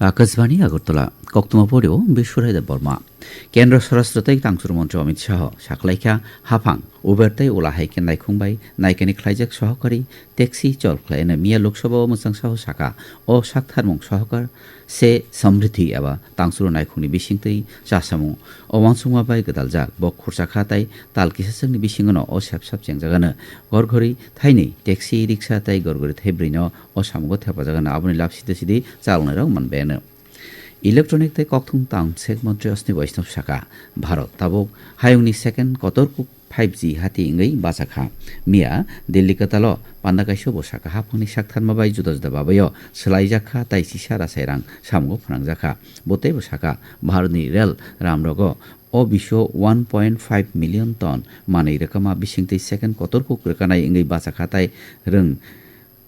আকাশবাণী আগরতলা কক্তমা পড়েও বিশ্বরায় বর্মা। केन्द्र सशस्त्र तै तांसुर मन्त्री अमित शाह साखलाइखा हाफां उबेरतै उलाहाय केन्दाय खुंबाय नायकेनि ख्लाइजाक सहकारी टेक्सि चलख्लायनो मिया लोकसभा मोजां शाह साखा अ साखथारमुं सहकार से समृद्धि एबा तांसुर नायखुंनि बिसिंतै जासामुं अवानसुमा बाय गोदालजाक ब खुरसाखाताय तालकिसासोंनि बिसिङनो अ सेबसाब जेंजागानो गरघरि थाइनै टेक्सि रिक्सा ताय गरघरि थाइब्रैनो अ सामुगो थेफाजागानो आबुनि लाभ सिदे सिदे चालनायराव मोनबायानो ইলেকট্রনিক ઇલેક્ટ્રોનિક તે કખથુંગ તાંગ છેક મંત્રી અસ્ની વૈષ્ણવ શાખા ભારત તાબોક সেকেন্ড কতর কুক ফাইভ জি হাতি ইংগই বাসাখা মিয়া, দিল্লি কাতাল পান্দাকাইশ বসাখা হাফুনি সাকথার মাবাই জুদা জুদা বাবায় সেলাই জাখা তাই সিসা রাসাই রাং। সামগো ফ্রাং জাখা বতে বসাখা ভারতনি রেল রামরগ ও বিশ্ব one point five million ton. মানে রকমা বিশিংতে সেকেন্ড কতর কুক কতর্কুক রেখানাই ইংগই বাসাখাতাই রং।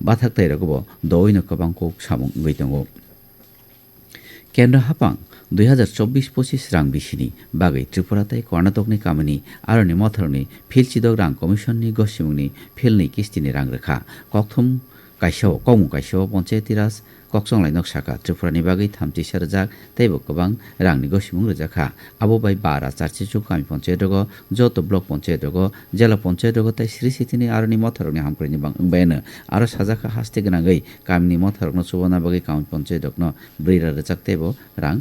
বাথাকতাই রকব। দইন কবাংকুক সামুং গৈ দঙ্গ কেন্দ্র হাপাং, দুই হাজার চব্বিস পঁচিশ রাং বিশিনী বাগে ত্রিপুরাতে কর্ণাটকনি কামিনী আরণি মথারণী ফিলচিদগ রাং কমিশন নি গসিমুনি ফিলনি কিস্তিনি রাং রেখা কথম त्रिपुराताय कर्नाटकनि कामिनि आरो मथरनि फिल चिदक रां कमिसननि गसिमुंनि फिलनि किस्तिनि रां रोखा कक्थुम काइसो कमु काइसो पन्चायती राज कक्संलाय नक्साखा त्रिपुरानि बागै थामजिसे रोजाक तैबो गोबां रांनि गसिमुं रोजाखा आबो बाय बारा चारचिचु गामि पन्चायत दग जत ब्लक पन्चायत दग जिल्ला पन्चायत दग ताइ श्री सिथिनि आरोनि मथरनि हामख्रिनि बायनो आरो साजाखा हास्ते गोनाङै गामिनि मथरनो सुबना बागै गामि पन्चायत दगनो ब्रै रोजाक तैबो रां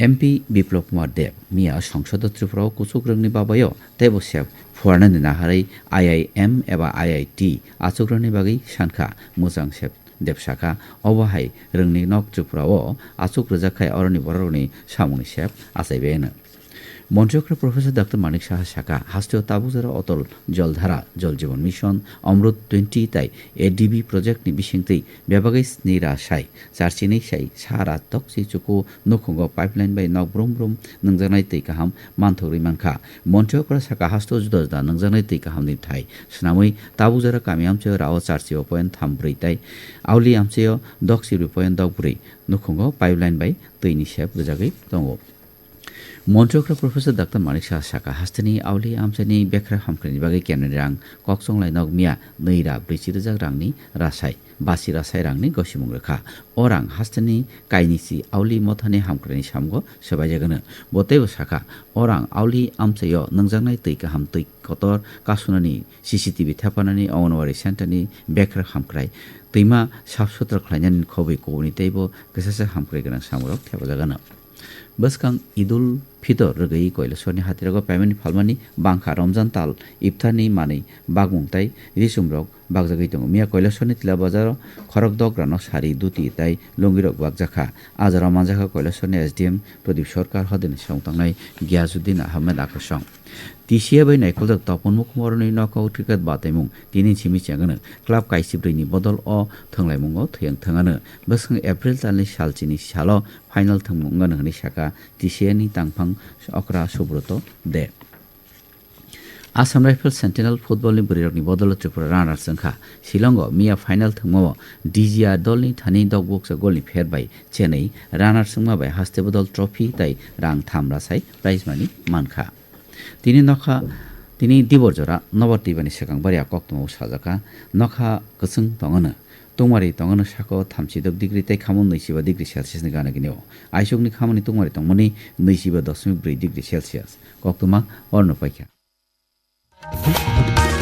এমপি বিপ্লব কুমার দেব মিয়া সংসদ ত্রিপুরা কুসুগ্রনি বাবায় তেবস্যাব ফুয়ানানি নাহারাই আই এবা আইআইটি আচুগ্রনি বাগি সানখা মোজাং সেব দেবসাখা অবাহাই রংনি নক ত্রিপুরাও আচুক রোজাখায় অরণি বরণি সামুনি সেব আসাইবেন মন্ত্রকরা প্রফেসর ডাক্তার মানিক সাহা শাখা হাস্টে তাবুজারা অতল জলধারা, জলজীবন মিশন অমৃত টোয়েন্টি তাই এডিবি প্রজেক্ট নিবিশিংতেই ব্যাবাগাই নিরাশাই চারচিনেই সাই সারা তক সেই চকো নখঙ্গ পাইপলাইন বাই নক ব্রম ব্রম নংজানাই তৈ কাহাম মানথগ্রী মানখা মন্ত্রকরা শাখা হাস্ত জুদজদা নংজানাই তৈ কাহাম নি ঠাই। সুনামই তাবুজারা কামি আমচে রাও চারচি অপয়েন থামব্রৈ তাই। আউলি আমচে দকসি দক ব্রী নখঙ্গ পাইপলাইন বাই তৈনি সাহেব রোজাগৈ দঙ্গ মন্ত্রকরা প্রফেসর ডাক্তার মানিক শাহ, শাখা হাস্তানি, আউলি আমসানি বেখরা, হামখানি বাগে ক্যানেন রাং কক্সংলাই নগমিয়া নৈরা ব্রিচিরজাক রাংনি রাসাই বাসি রাসাই রাংনি গসিমুং রেখা অরাং হাস্তানি, কাইনিসি, আউলি, মথানি, হামখানি সামগ সবাই জাগানো। বতে ও শাখা অরাং আউলি আমসাইয় নংজাংনাই, তৈকা, হাম তৈ কতর, কাসুনানি, সিসিটিভি, থাপানানি, অঙ্গনওয়াড়ি, সেন্টারনি, বেখরা, হামখ্রাই, তৈমা সাফ সুতরা খাইনানি খবৈ কবনিতেইব কেসাসে, হামখ্রাই, গান সামরক থেপা জাগানো। बस कङ इदुल फितर गई कहिले सोर्ने हातिरको प्यामेनी फलमानी बाङ्खा रमजान ताल इफ्थानी माने बागमुङ ताई रिसुम रोग বাগজাকিতং মিয়া তিলা বাজার খরক দক রানক সারি দুটি তাই লঙ্গিরক বাগজাখা। আজ রমাজাখা কৈলাসনী এসডিএম প্রদীপ সরকার হদেন সংতংনাই গিয়াজুদ্দিন আহমেদ আকর্ষণ তিসিয়া বাই নাইকল তপন মুখমরণী নক ক্রিকেট বাতাইমুং তিনি সিমি চেঙ্গানো ক্লাব কাইসিব্রৈনি বদল অ থংলাইমুংও থৈয়াং থানো বসং এপ্রিল তালনি সালচিনি সালো ফাইনাল থংমুঙ্গানো হনি সাকা তিসিয়ানি তাংফাং অকরা Subrata De. Assam rifle, sentinel football নি বুরিরকনি বদলত ত্রিপুরা রানার সংখ্যা শিলং মিয়া ফাইনাল থংমাও ডিজিআর দল নি থানি, দগ বক্স গোল নি ফের বাই, চেন্নাই রানার সংমা বাই, হাস্তে বদল ট্রফি, তাই রাং থামরা সাই প্রাইজ মানি মানখা। তিনি নখা, তিনি দিবরজরা নবদ্বীপনি সেকাং বারিয়া কক্তমাও সাজাকা, নখা কসং তঙনো, তোমারি তঙনো সাকো থামসি দক ডিগ্রি, তাই খামন নৈশিবা ডিগ্রি সেলসিয়াসনি গানা গিনেও। আইসকনি খামনি তোমারি তংমনি নৈশিবা দশমিক দুই ডিগ্রি সেলসিয়াস। কক্তমা অর্ণ পাইখা। Thank you.